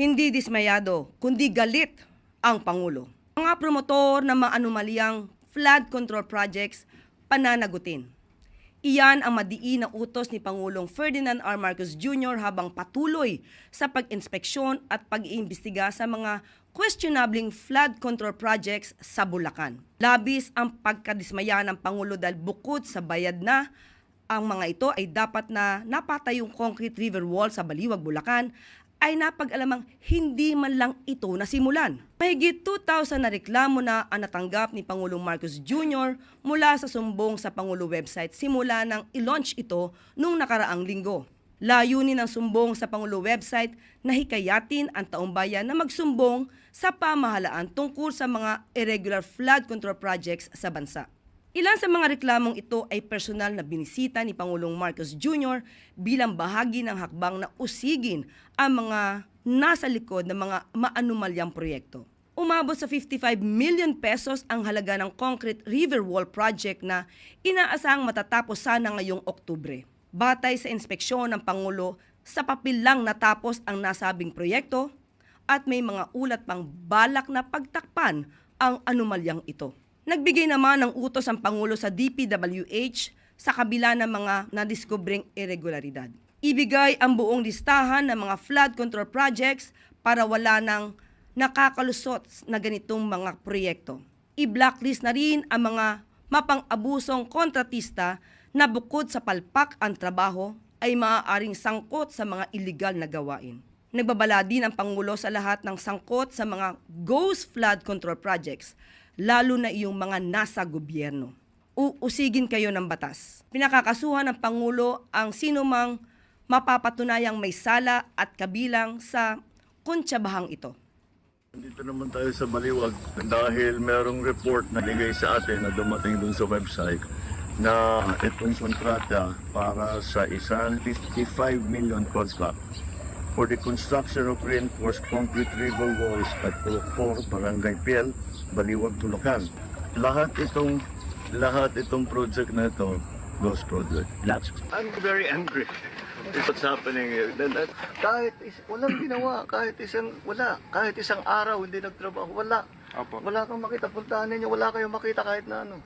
Hindi dismayado, kundi galit ang Pangulo. Mga promotor ng mga anomalyang flood control projects pananagutin. Iyan ang madiin na utos ni Pangulong Ferdinand R. Marcos Jr. habang patuloy sa pag-inspeksyon at pag-iimbestiga sa mga questionabling flood control projects sa Bulacan. Labis ang pagkadismaya ng Pangulo dahil bukod sa bayad na ang mga ito ay dapat na napatay yung concrete river wall sa Baliwag, Bulacan ay napag-alamang hindi man lang ito nasimulan. Mahigit 2,000 na reklamo na ang natanggap ni Pangulong Marcos Jr. mula sa sumbong sa Pangulo website simula nang i-launch ito nung nakaraang linggo. Layunin ng sumbong sa Pangulo website na hikayatin ang taong bayan na magsumbong sa pamahalaan tungkol sa mga irregular flood control projects sa bansa. Ilan sa mga reklamong ito ay personal na binisita ni Pangulong Marcos Jr. bilang bahagi ng hakbang na usigin ang mga nasa likod ng mga maanumalyang proyekto. Umabot sa 55 million pesos ang halaga ng concrete river wall project na inaasahang matatapos sana ngayong Oktubre. Batay sa inspeksyon ng Pangulo, sa papel lang natapos ang nasabing proyekto at may mga ulat pang balak na pagtakpan ang anomalyang ito. Nagbigay naman ng utos ang Pangulo sa DPWH sa kabila ng mga nadiskubring irregularidad. Ibigay ang buong listahan ng mga flood control projects para wala nang nakakalusot na ganitong mga proyekto. I-blacklist na rin ang mga mapang-abusong kontratista na bukod sa palpak ang trabaho ay maaaring sangkot sa mga iligal na gawain. Nagbabala din ang Pangulo sa lahat ng sangkot sa mga ghost flood control projects, lalo na iyong mga nasa gobyerno. Uusigin kayo ng batas. Pinakakasuhan ng Pangulo ang sinumang mapapatunayang may sala at kabilang sa kontsabahang ito. Dito naman tayo sa Baliwag dahil merong report na ligay sa atin na dumating dun sa website na itong kontrata para sa isang 55 million contract for the construction of reinforced concrete river walls at 4 Barangay Piel, Baliwag, Tulukan. Lahat itong lahat itong project na ito, ghost project. I'm very angry with what's happening here. Then, that- kahit is, walang ginawa, kahit isang, wala, kahit isang araw hindi nagtrabaho, wala. Opo. Wala kang makita, puntahan ninyo, wala kayong makita kahit na ano.